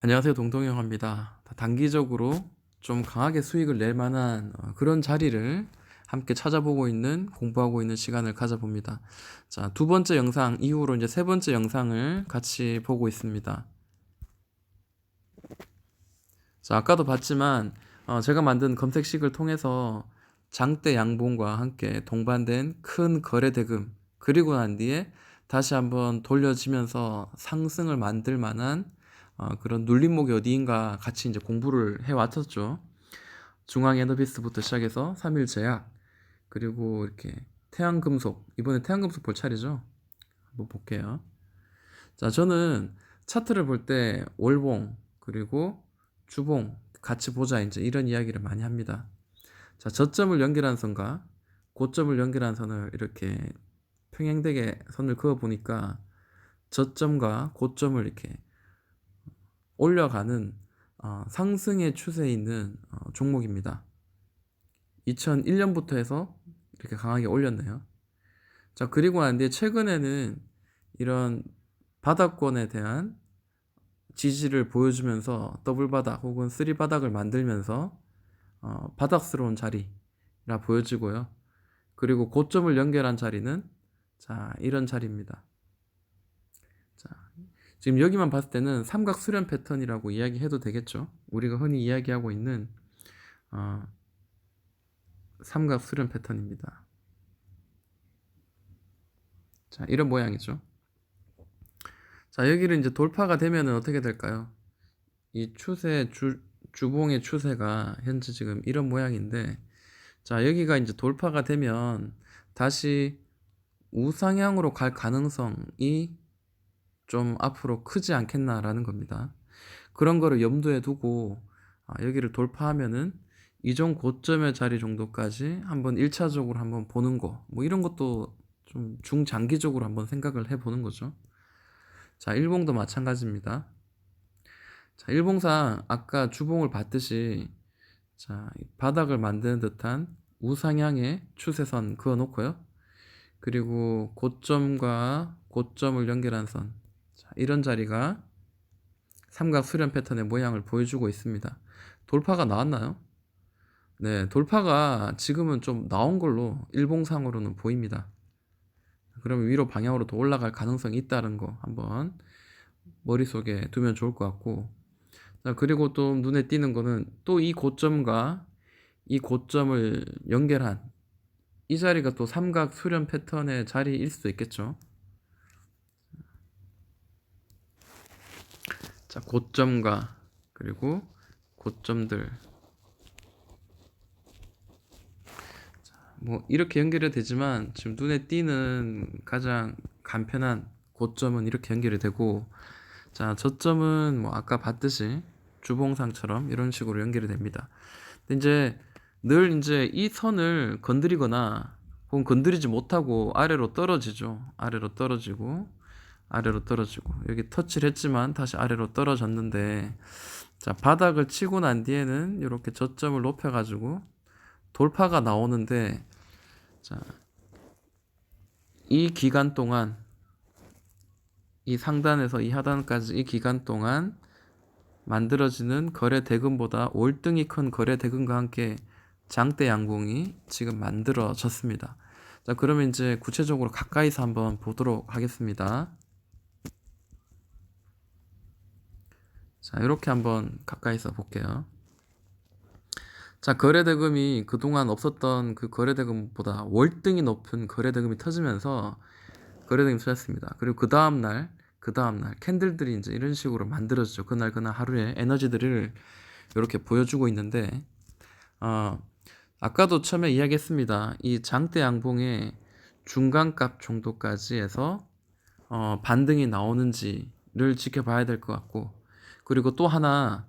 안녕하세요. 동동영화입니다. 단기적으로 좀 강하게 수익을 낼 만한 어, 그런 자리를 함께 찾아보고 있는, 공부하고 있는 시간을 가져봅니다. 자, 두 번째 영상 이후로 이제 세 번째 영상을 같이 보고 있습니다. 자, 아까도 봤지만, 어, 제가 만든 검색식을 통해서 장대 양봉과 함께 동반된 큰 거래 대금, 그리고 난 뒤에 다시 한번 돌려지면서 상승을 만들 만한 어, 그런 눌림목이 어디인가 같이 이제 공부를 해 왔었죠. 중앙 에너비스부터 시작해서 3일 제약 그리고 이렇게 태양금속 이번에 태양금속 볼 차례죠. 한번 볼게요. 자, 저는 차트를 볼 때 월봉 그리고 주봉 같이 보자 이제 이런 이야기를 많이 합니다. 자, 저점을 연결한 선과 고점을 연결한 선을 이렇게 평행되게 선을 그어 보니까 저점과 고점을 이렇게 올려가는 어, 상승의 추세에 있는 어, 종목입니다. 2001년부터 해서 이렇게 강하게 올렸네요. 자, 그리고 난 뒤에 최근에는 이런 바닥권에 대한 지지를 보여주면서 더블 바닥 혹은 쓰리 바닥을 만들면서 어, 바닥스러운 자리라 보여지고요. 그리고 고점을 연결한 자리는 자, 이런 자리입니다. 자, 지금 여기만 봤을 때는 삼각 수렴 패턴이라고 이야기해도 되겠죠. 우리가 흔히 이야기하고 있는 어, 삼각 수렴 패턴입니다. 자, 이런 모양이죠. 자, 여기를 이제 돌파가 되면은 어떻게 될까요? 이 추세 주 주봉의 추세가 현재 지금 이런 모양인데 자, 여기가 이제 돌파가 되면 다시 우상향으로 갈 가능성이 좀 앞으로 크지 않겠나라는 겁니다. 그런 거를 염두에 두고 아, 여기를 돌파하면은 이전 고점의 자리 정도까지 한번 1차적으로 한번 보는 거, 뭐 이런 것도 좀 중장기적으로 한번 생각을 해보는 거죠. 자, 일봉도 마찬가지입니다. 자, 일봉상 아까 주봉을 봤듯이 자, 바닥을 만드는 듯한 우상향의 추세선 그어 놓고요. 그리고 고점과 고점을 연결한 선. 자, 이런 자리가 삼각 수렴 패턴의 모양을 보여주고 있습니다. 돌파가 나왔나요? 네, 돌파가 지금은 좀 나온 걸로 일봉상으로는 보입니다. 그러면 위로 방향으로 더 올라갈 가능성이 있다는 거 한번 머릿속에 두면 좋을 것 같고 자, 그리고 또 눈에 띄는 거는 또 이 고점과 이 고점을 연결한 이 자리가 또 삼각 수렴 패턴의 자리일 수도 있겠죠. 자, 고점과 그리고 고점들 자, 뭐 이렇게 연결이 되지만 지금 눈에 띄는 가장 간편한 고점은 이렇게 연결이 되고 자, 저점은 뭐 아까 봤듯이 주봉상처럼 이런 식으로 연결이 됩니다. 근데 이제 늘 이제 이 선을 건드리거나 혹은 건드리지 못하고 아래로 떨어지죠. 아래로 떨어지고 아래로 떨어지고 여기 터치를 했지만 다시 아래로 떨어졌는데 자 바닥을 치고 난 뒤에는 이렇게 저점을 높여 가지고 돌파가 나오는데 자 이 기간 동안 이 상단에서 이 하단까지 이 기간 동안 만들어지는 거래 대금보다 월등히 큰 거래 대금과 함께 장대 양봉이 지금 만들어졌습니다. 자, 그러면 이제 구체적으로 가까이서 한번 보도록 하겠습니다. 자, 이렇게 한번 가까이서 볼게요. 자, 거래대금이 그동안 없었던 그 거래대금보다 월등히 높은 거래대금이 터지면서 거래대금이 터졌습니다. 그리고 그 다음날, 그 다음날 캔들들이 이제 이런 식으로 만들어지죠. 그날 그날 하루에 에너지들을 이렇게 보여주고 있는데, 어, 아까도 처음에 이야기했습니다. 이 장대 양봉의 중간값 정도까지 해서 어, 반등이 나오는지를 지켜봐야 될 것 같고, 그리고 또 하나,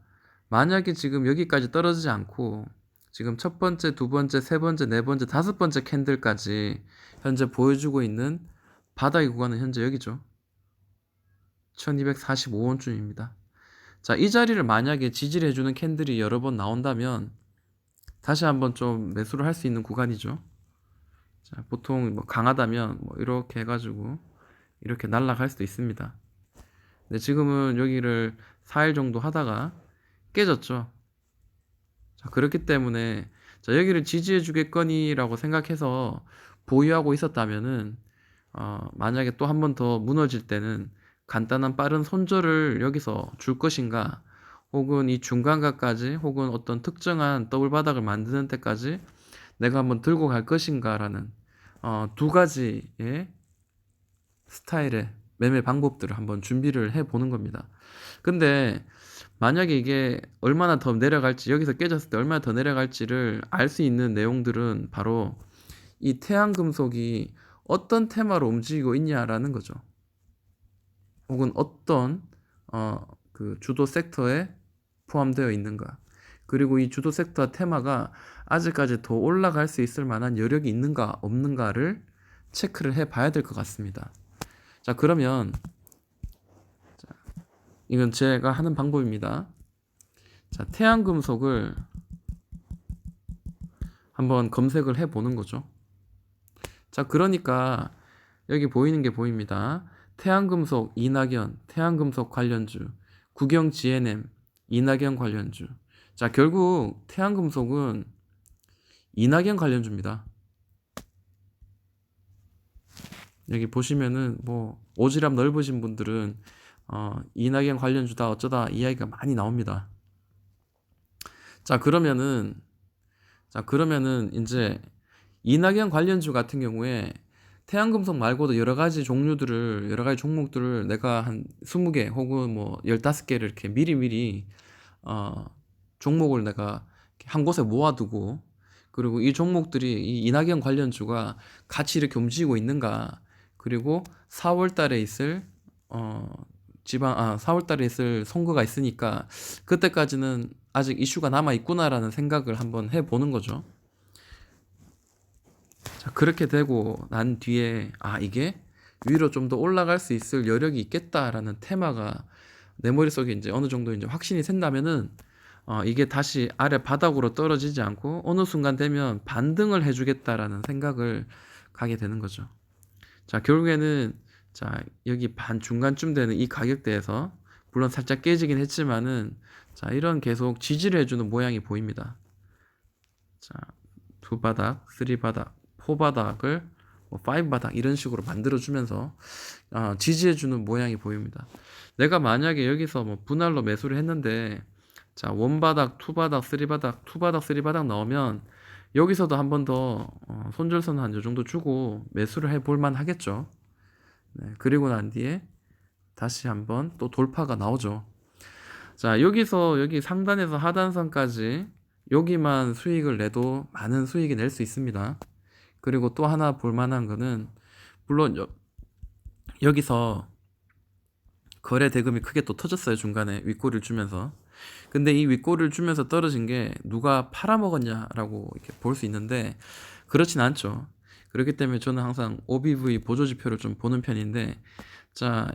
만약에 지금 여기까지 떨어지지 않고, 지금 첫 번째, 두 번째, 세 번째, 네 번째, 다섯 번째 캔들까지 현재 보여주고 있는 바닥의 구간은 현재 여기죠. 1245원쯤입니다. 자, 이 자리를 만약에 지지를 해주는 캔들이 여러 번 나온다면 다시 한번 좀 매수를 할 수 있는 구간이죠. 자, 보통 뭐 강하다면 뭐 이렇게 해가지고 이렇게 날아갈 수도 있습니다. 근데 지금은 여기를 4일 정도 하다가 깨졌죠. 자, 그렇기 때문에 자, 여기를 지지해 주겠거니라고 생각해서 보유하고 있었다면은 어, 만약에 또 한 번 더 무너질 때는 간단한 빠른 손절을 여기서 줄 것인가 혹은 이 중간가까지 혹은 어떤 특정한 더블 바닥을 만드는 때까지 내가 한번 들고 갈 것인가라는 어, 두 가지의 스타일의 매매 방법들을 한번 준비를 해 보는 겁니다. 근데 만약에 이게 얼마나 더 내려갈지 여기서 깨졌을 때 얼마나 더 내려갈지를 알 수 있는 내용들은 바로 이 태양 금속이 어떤 테마로 움직이고 있냐라는 거죠. 혹은 어떤 어, 그 주도 섹터에 포함되어 있는가. 그리고 이 주도 섹터 테마가 아직까지 더 올라갈 수 있을 만한 여력이 있는가 없는가를 체크를 해 봐야 될 것 같습니다. 자, 그러면 자, 이건 제가 하는 방법입니다. 자, 태양 금속을 한번 검색을 해 보는 거죠. 자, 그러니까 여기 보이는 게 보입니다. 태양금속 이낙연, 태양금속 관련주, 국영 GNM, 이낙연 관련주. 자, 결국 태양금속은 이낙연 관련주입니다. 여기 보시면은 뭐 오지랖 넓으신 분들은 어, 이낙연 관련 주다 어쩌다 이야기가 많이 나옵니다. 자, 그러면은 자, 그러면은 이제 이낙연 관련주 같은 경우에 태양금속 말고도 여러 가지 종류들을 여러 가지 종목들을 내가 한 20개 혹은 뭐 15개를 이렇게 미리미리 어 종목을 내가 한 곳에 모아두고 그리고 이 종목들이 이 이낙연 관련주가 같이 이렇게 움직이고 있는가 그리고 4월 달에 있을 어 지방 아 4월 달에 있을 선거가 있으니까 그때까지는 아직 이슈가 남아 있구나라는 생각을 한번 해 보는 거죠. 자, 그렇게 되고 난 뒤에 아, 이게 위로 좀 더 올라갈 수 있을 여력이 있겠다라는 테마가 내 머릿속에 이제 어느 정도 이제 확신이 생다면은 어, 이게 다시 아래 바닥으로 떨어지지 않고 어느 순간 되면 반등을 해주겠다라는 생각을 가게 되는 거죠. 자, 결국에는 자, 여기 반 중간쯤 되는 이 가격대에서 물론 살짝 깨지긴 했지만은 자, 이런 계속 지지를 해주는 모양이 보입니다. 자, 두 바닥, 쓰리 바닥, 포 바닥을 뭐 파이브 바닥 이런 식으로 만들어주면서 어, 지지해주는 모양이 보입니다. 내가 만약에 여기서 뭐 분할로 매수를 했는데 자, 원 바닥, 투 바닥, 쓰리 바닥, 투 바닥, 쓰리 바닥 나오면 여기서도 한 번더 어, 손절선 한 요 정도 주고 매수를 해 볼 만 하겠죠. 네, 그리고 난 뒤에 다시 한번 또 돌파가 나오죠. 자, 여기서 여기 상단에서 하단선까지 여기만 수익을 내도 많은 수익이 낼 수 있습니다. 그리고 또 하나 볼 만한 거는 물론 여, 여기서 거래 대금이 크게 또 터졌어요 중간에 윗골을 주면서 근데 이 윗골을 주면서 떨어진 게 누가 팔아먹었냐라고 이렇게 볼 수 있는데 그렇진 않죠. 그렇기 때문에 저는 항상 OBV 보조 지표를 좀 보는 편인데 자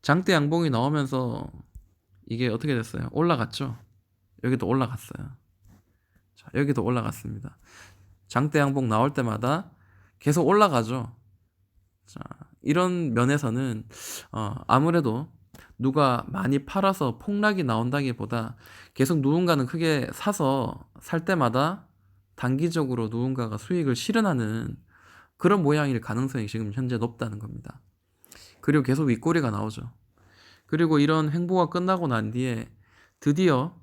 장대 양봉이 나오면서 이게 어떻게 됐어요? 올라갔죠? 여기도 올라갔어요. 자 여기도 올라갔습니다. 장대 양봉 나올 때마다 계속 올라가죠. 자, 이런 면에서는 어, 아무래도 누가 많이 팔아서 폭락이 나온다기보다 계속 누군가는 크게 사서 살 때마다 단기적으로 누군가가 수익을 실현하는 그런 모양일 가능성이 지금 현재 높다는 겁니다. 그리고 계속 윗꼬리가 나오죠. 그리고 이런 행보가 끝나고 난 뒤에 드디어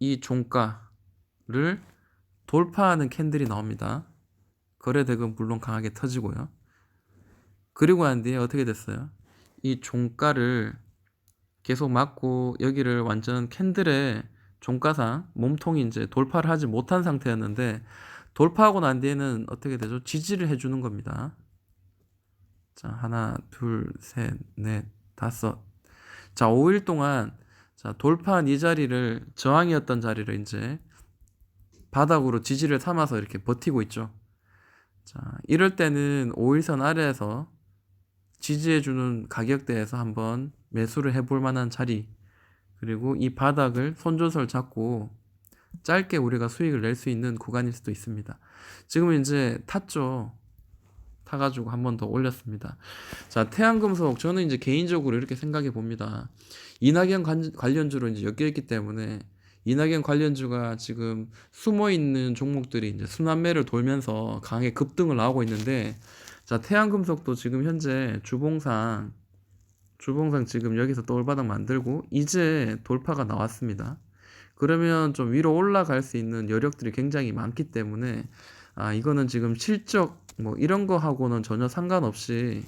이 종가를 돌파하는 캔들이 나옵니다. 거래대금 물론 강하게 터지고요. 그리고 난 뒤에 어떻게 됐어요? 이 종가를 계속 막고 여기를 완전 캔들의 종가상 몸통이 이제 돌파를 하지 못한 상태였는데 돌파하고 난 뒤에는 어떻게 되죠? 지지를 해주는 겁니다. 자, 하나, 둘, 셋, 넷, 다섯. 자, 5일 동안 자, 돌파한 이 자리를 저항이었던 자리를 이제 바닥으로 지지를 삼아서 이렇게 버티고 있죠. 자, 이럴 때는 5일선 아래에서 지지해주는 가격대에서 한번 매수를 해볼 만한 자리, 그리고 이 바닥을 손조설 잡고 짧게 우리가 수익을 낼 수 있는 구간일 수도 있습니다. 지금은 이제 탔죠. 사가지고 한 번 더 올렸습니다. 자, 태양금속 저는 이제 개인적으로 이렇게 생각해 봅니다. 이낙연 관- 관련주로 이제 엮여 있기 때문에 이낙연 관련주가 지금 숨어 있는 종목들이 이제 순환매를 돌면서 강하게 급등을 나오고 있는데 자, 태양금속도 지금 현재 주봉상 주봉상 지금 여기서 또 올바닥 만들고 이제 돌파가 나왔습니다. 그러면 좀 위로 올라갈 수 있는 여력들이 굉장히 많기 때문에 아 이거는 지금 실적 뭐 이런 거 하고는 전혀 상관없이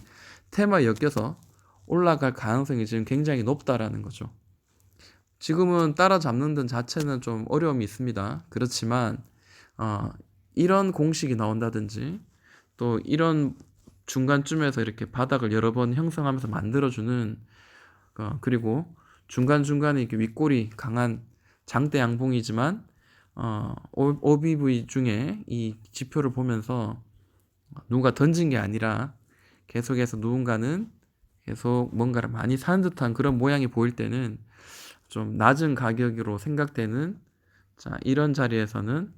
테마 엮여서 올라갈 가능성이 지금 굉장히 높다라는 거죠. 지금은 따라잡는 데 자체는 좀 어려움이 있습니다. 그렇지만 어, 이런 공식이 나온다든지 또 이런 중간쯤에서 이렇게 바닥을 여러 번 형성하면서 만들어주는 어, 그리고 중간중간에 이렇게 윗골이 강한 장대 양봉이지만 어, OBV 중에 이 지표를 보면서 누군가 던진 게 아니라 계속해서 누군가는 계속 뭔가를 많이 사는 듯한 그런 모양이 보일 때는 좀 낮은 가격으로 생각되는 자, 이런 자리에서는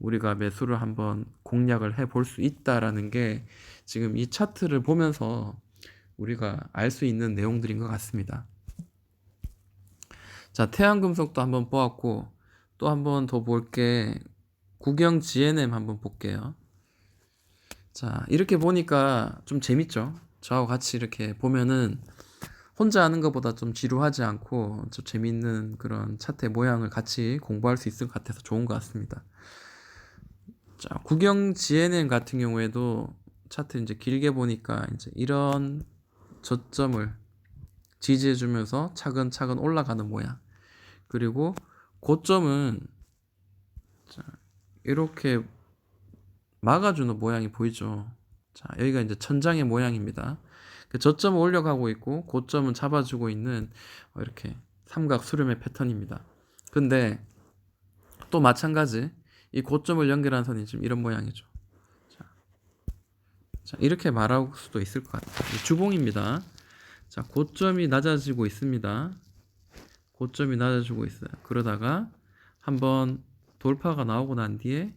우리가 매수를 한번 공략을 해 볼 수 있다라는 게 지금 이 차트를 보면서 우리가 알 수 있는 내용들인 것 같습니다. 자, 태양금속도 한번 보았고 또 한번 더 볼게 국영 GNM 한번 볼게요. 자, 이렇게 보니까 좀 재밌죠? 저하고 같이 이렇게 보면은 혼자 하는 것보다 좀 지루하지 않고 좀 재밌는 그런 차트의 모양을 같이 공부할 수 있을 것 같아서 좋은 것 같습니다. 자, 국영 GNM 같은 경우에도 차트 이제 길게 보니까 이제 이런 저점을 지지해 주면서 차근차근 올라가는 모양. 그리고 고점은 자, 이렇게 막아주는 모양이 보이죠. 자, 여기가 이제 천장의 모양입니다. 그 저점을 올려가고 있고 고점은 잡아주고 있는 어, 이렇게 삼각 수렴의 패턴입니다. 근데 또 마찬가지 이 고점을 연결한 선이 지금 이런 모양이죠. 자, 자 이렇게 말할 수도 있을 것 같아요. 이 주봉입니다. 자, 고점이 낮아지고 있습니다. 고점이 낮아지고 있어요. 그러다가 한번 돌파가 나오고 난 뒤에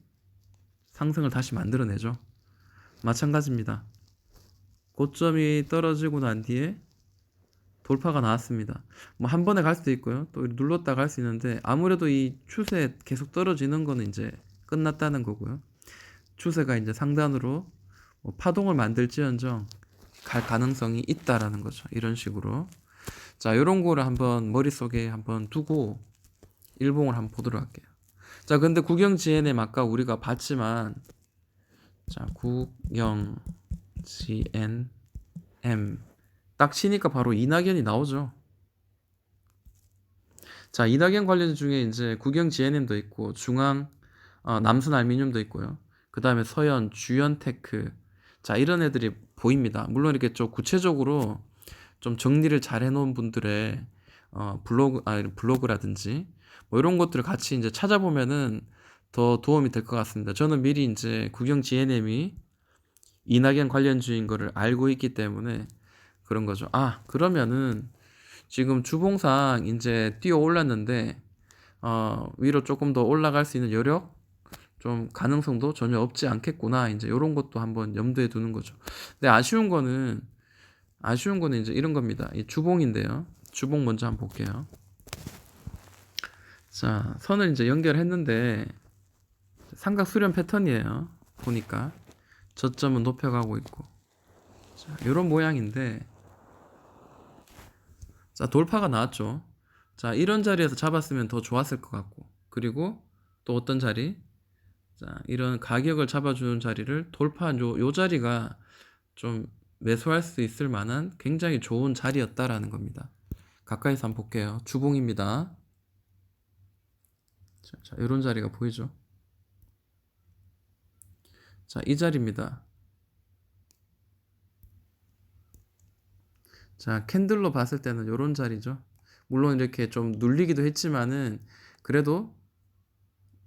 상승을 다시 만들어내죠. 마찬가지입니다. 고점이 떨어지고 난 뒤에 돌파가 나왔습니다. 뭐 한 번에 갈 수도 있고요. 또 눌렀다 갈 수 있는데 아무래도 이 추세 계속 떨어지는 거는 이제 끝났다는 거고요. 추세가 이제 상단으로 뭐 파동을 만들지언정 갈 가능성이 있다라는 거죠. 이런 식으로. 자, 요런 거를 한번 머릿속에 한번 두고 일봉을 한번 보도록 할게요. 자, 근데 국영 GNM 아까 우리가 봤지만 자, 국영 GNM 딱 치니까 바로 이낙연이 나오죠. 자, 이낙연 관련 중에 이제 국영 GNM도 있고 중앙 어, 남순 알미늄도 있고요. 그 다음에 서현, 주연테크 자 이런 애들이 보입니다. 물론 이렇게 좀 구체적으로 좀 정리를 잘 해놓은 분들의 어, 블로그 아 블로그라든지 뭐 이런 것들을 같이 이제 찾아보면은 더 도움이 될 것 같습니다. 저는 미리 이제 국영 GNM이 이낙연 관련주인 거를 알고 있기 때문에 그런 거죠. 아 그러면은 지금 주봉상 이제 뛰어 올랐는데 어, 위로 조금 더 올라갈 수 있는 여력 좀 가능성도 전혀 없지 않겠구나. 이제 이런 것도 한번 염두에 두는 거죠. 근데 아쉬운 거는 아쉬운 거는 이제 이런 겁니다. 이 주봉인데요. 주봉 먼저 한번 볼게요. 자, 선을 이제 연결했는데 삼각 수렴 패턴이에요. 보니까 저점은 높여가고 있고. 자, 이런 모양인데 자, 돌파가 나왔죠. 자, 이런 자리에서 잡았으면 더 좋았을 것 같고. 그리고 또 어떤 자리? 자, 이런 가격을 잡아주는 자리를 돌파한 요, 요 자리가 좀 매수할 수 있을 만한 굉장히 좋은 자리였다라는 겁니다. 가까이서 한번 볼게요. 주봉입니다. 자, 자, 이런 자리가 보이죠? 자, 이 자리입니다. 자, 캔들로 봤을 때는 이런 자리죠. 물론 이렇게 좀 눌리기도 했지만은 그래도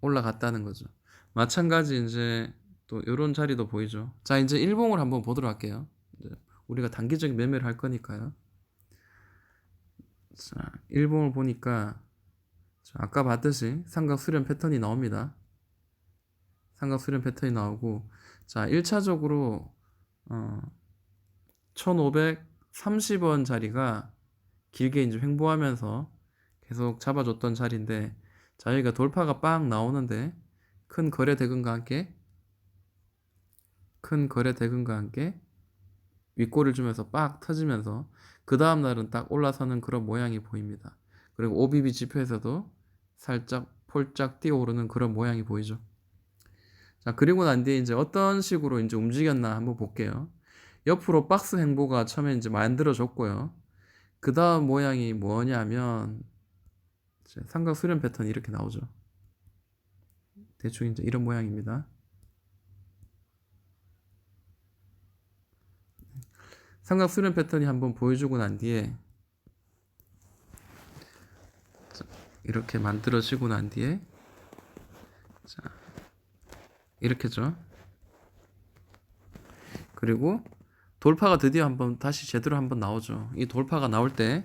올라갔다는 거죠. 마찬가지 이제 또 이런 자리도 보이죠. 자, 이제 일봉을 한번 보도록 할게요. 우리가 단기적인 매매를 할 거니까요. 자, 일봉을 보니까 자, 아까 봤듯이 삼각 수렴 패턴이 나옵니다. 삼각 수렴 패턴이 나오고 자, 1차적으로 어, 1530원 자리가 길게 이제 횡보하면서 계속 잡아줬던 자리인데 자 여기가 돌파가 빵 나오는데 큰 거래 대금과 함께 큰 거래 대금과 함께 윗골을 주면서 빡 터지면서 그 다음 날은 딱 올라서는 그런 모양이 보입니다. 그리고 OBB 지표에서도 살짝 폴짝 뛰어 오르는 그런 모양이 보이죠. 자, 그리고 난 뒤에 이제 어떤 식으로 이제 움직였나 한번 볼게요. 옆으로 박스 행보가 처음에 이제 만들어졌고요. 그 다음 모양이 뭐냐면 삼각 수렴 패턴이 이렇게 나오죠. 대충 이제 이런 모양입니다. 삼각 수렴 패턴이 한번 보여주고 난 뒤에 자, 이렇게 만들어지고 난 뒤에 자 이렇게죠. 그리고 돌파가 드디어 한번 다시 제대로 한번 나오죠. 이 돌파가 나올 때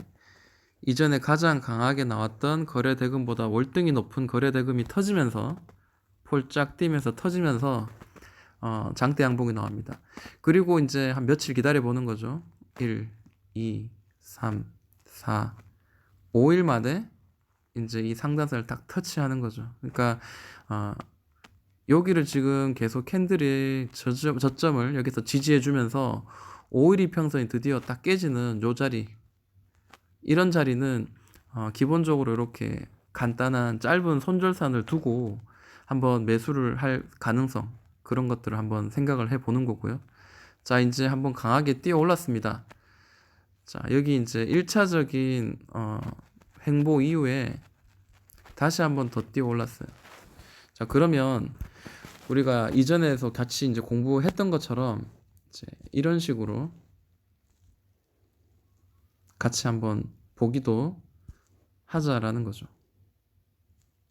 이전에 가장 강하게 나왔던 거래 대금보다 월등히 높은 거래 대금이 터지면서 폴짝 뛰면서 터지면서 어, 장대 양봉이 나옵니다. 그리고 이제 한 며칠 기다려 보는 거죠. 1, 2, 3, 4, 5일 만에 이제 이 상단선을 딱 터치하는 거죠. 그러니까 어, 여기를 지금 계속 캔들이 저점, 저점을 여기서 지지해 주면서 5일 이평선이 드디어 딱 깨지는 요 자리 이런 자리는 어, 기본적으로 이렇게 간단한 짧은 손절산을 두고 한번 매수를 할 가능성 그런 것들을 한번 생각을 해 보는 거고요. 자, 이제 한번 강하게 뛰어 올랐습니다. 자, 여기 이제 1차적인 어, 횡보 이후에 다시 한번 더 뛰어 올랐어요. 자, 그러면 우리가 이전에서 같이 이제 공부했던 것처럼 이제 이런 식으로 같이 한번 보기도 하자라는 거죠.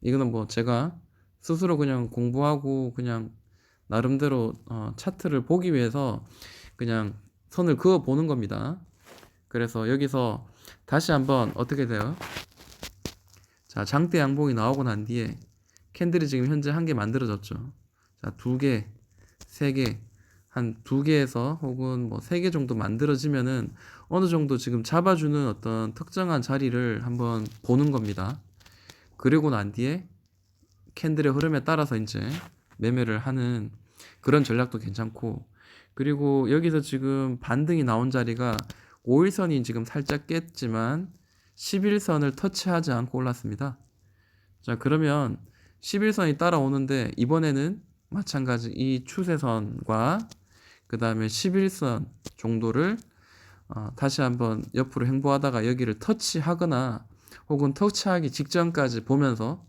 이거는 뭐 제가 스스로 그냥 공부하고 그냥 나름대로 어, 차트를 보기 위해서 그냥 선을 그어 보는 겁니다. 그래서 여기서 다시 한번 어떻게 돼요? 자, 장대 양봉이 나오고 난 뒤에 캔들이 지금 현재 한 개 만들어졌죠. 자, 두 개, 세 개, 한 두 개에서 혹은 뭐 세 개 정도 만들어지면은 어느 정도 지금 잡아주는 어떤 특정한 자리를 한번 보는 겁니다. 그리고 난 뒤에 캔들의 흐름에 따라서 이제 매매를 하는 그런 전략도 괜찮고 그리고 여기서 지금 반등이 나온 자리가 5일선이 지금 살짝 깼지만 11선을 터치하지 않고 올랐습니다. 자, 그러면 11선이 따라오는데 이번에는 마찬가지 이 추세선과 그 다음에 11선 정도를 어, 다시 한번 옆으로 행보하다가 여기를 터치하거나 혹은 터치하기 직전까지 보면서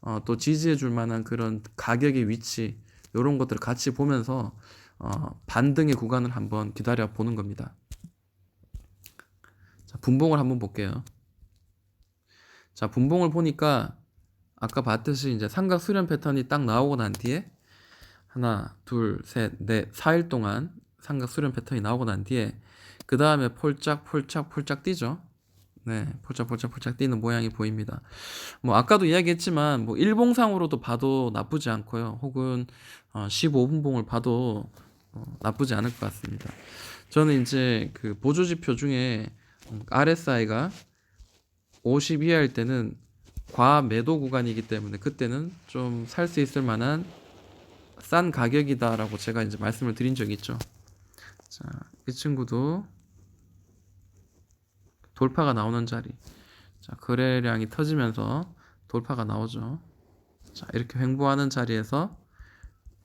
어, 또 지지해 줄 만한 그런 가격의 위치 이런 것들을 같이 보면서 어, 반등의 구간을 한번 기다려 보는 겁니다. 자, 분봉을 한번 볼게요. 자, 분봉을 보니까 아까 봤듯이 이제 삼각 수렴 패턴이 딱 나오고 난 뒤에 하나, 둘, 셋, 넷, 4일 동안 삼각 수렴 패턴이 나오고 난 뒤에 그 다음에 폴짝 폴짝 폴짝 뛰죠. 네, 폴짝 폴짝 폴짝 뛰는 모양이 보입니다. 뭐 아까도 이야기했지만 뭐 일봉상으로도 봐도 나쁘지 않고요. 혹은 어, 15분봉을 봐도 어, 나쁘지 않을 것 같습니다. 저는 이제 그 보조 지표 중에 RSI가 50 이하일 때는 과 매도 구간이기 때문에 그때는 좀 살 수 있을 만한 싼 가격이다라고 제가 이제 말씀을 드린 적이 있죠. 자, 이 친구도 돌파가 나오는 자리. 자, 거래량이 터지면서 돌파가 나오죠. 자, 이렇게 횡보하는 자리에서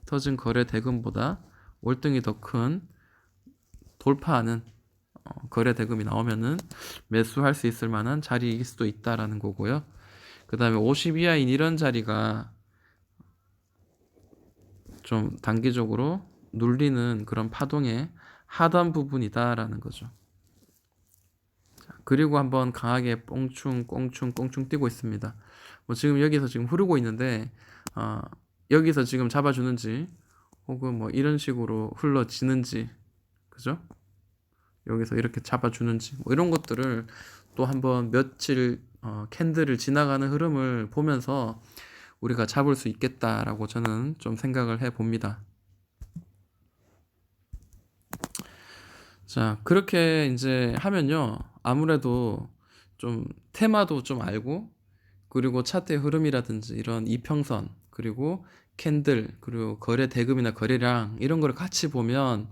터진 거래 대금보다 월등히 더 큰 돌파하는 어, 거래 대금이 나오면은 매수할 수 있을 만한 자리일 수도 있다라는 거고요. 그 다음에 50 이하인 이런 자리가 좀 단기적으로 눌리는 그런 파동의 하단 부분이다라는 거죠. 자, 그리고 한번 강하게 뽕충 꽁충 꽁충 뛰고 있습니다. 뭐 지금 여기서 지금 흐르고 있는데 어, 여기서 지금 잡아주는지 혹은 뭐 이런 식으로 흘러지는지 그죠? 여기서 이렇게 잡아주는지 뭐 이런 것들을 또 한번 며칠 어, 캔들을 지나가는 흐름을 보면서 우리가 잡을 수 있겠다라고 저는 좀 생각을 해 봅니다. 자, 그렇게 이제 하면요. 아무래도 좀 테마도 좀 알고 그리고 차트의 흐름이라든지 이런 이평선 그리고 캔들 그리고 거래 대금이나 거래량 이런 거를 같이 보면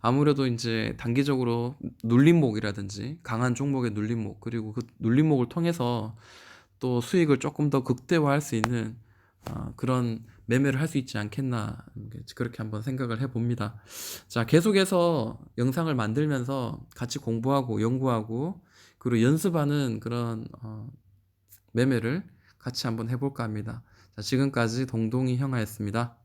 아무래도 이제 단기적으로 눌림목이라든지 강한 종목의 눌림목 그리고 그 눌림목을 통해서 또 수익을 조금 더 극대화할 수 있는 아, 그런 매매를 할 수 있지 않겠나 그렇게 한번 생각을 해봅니다. 자, 계속해서 영상을 만들면서 같이 공부하고 연구하고 그리고 연습하는 그런 어, 매매를 같이 한번 해볼까 합니다. 자, 지금까지 동동이 형아였습니다.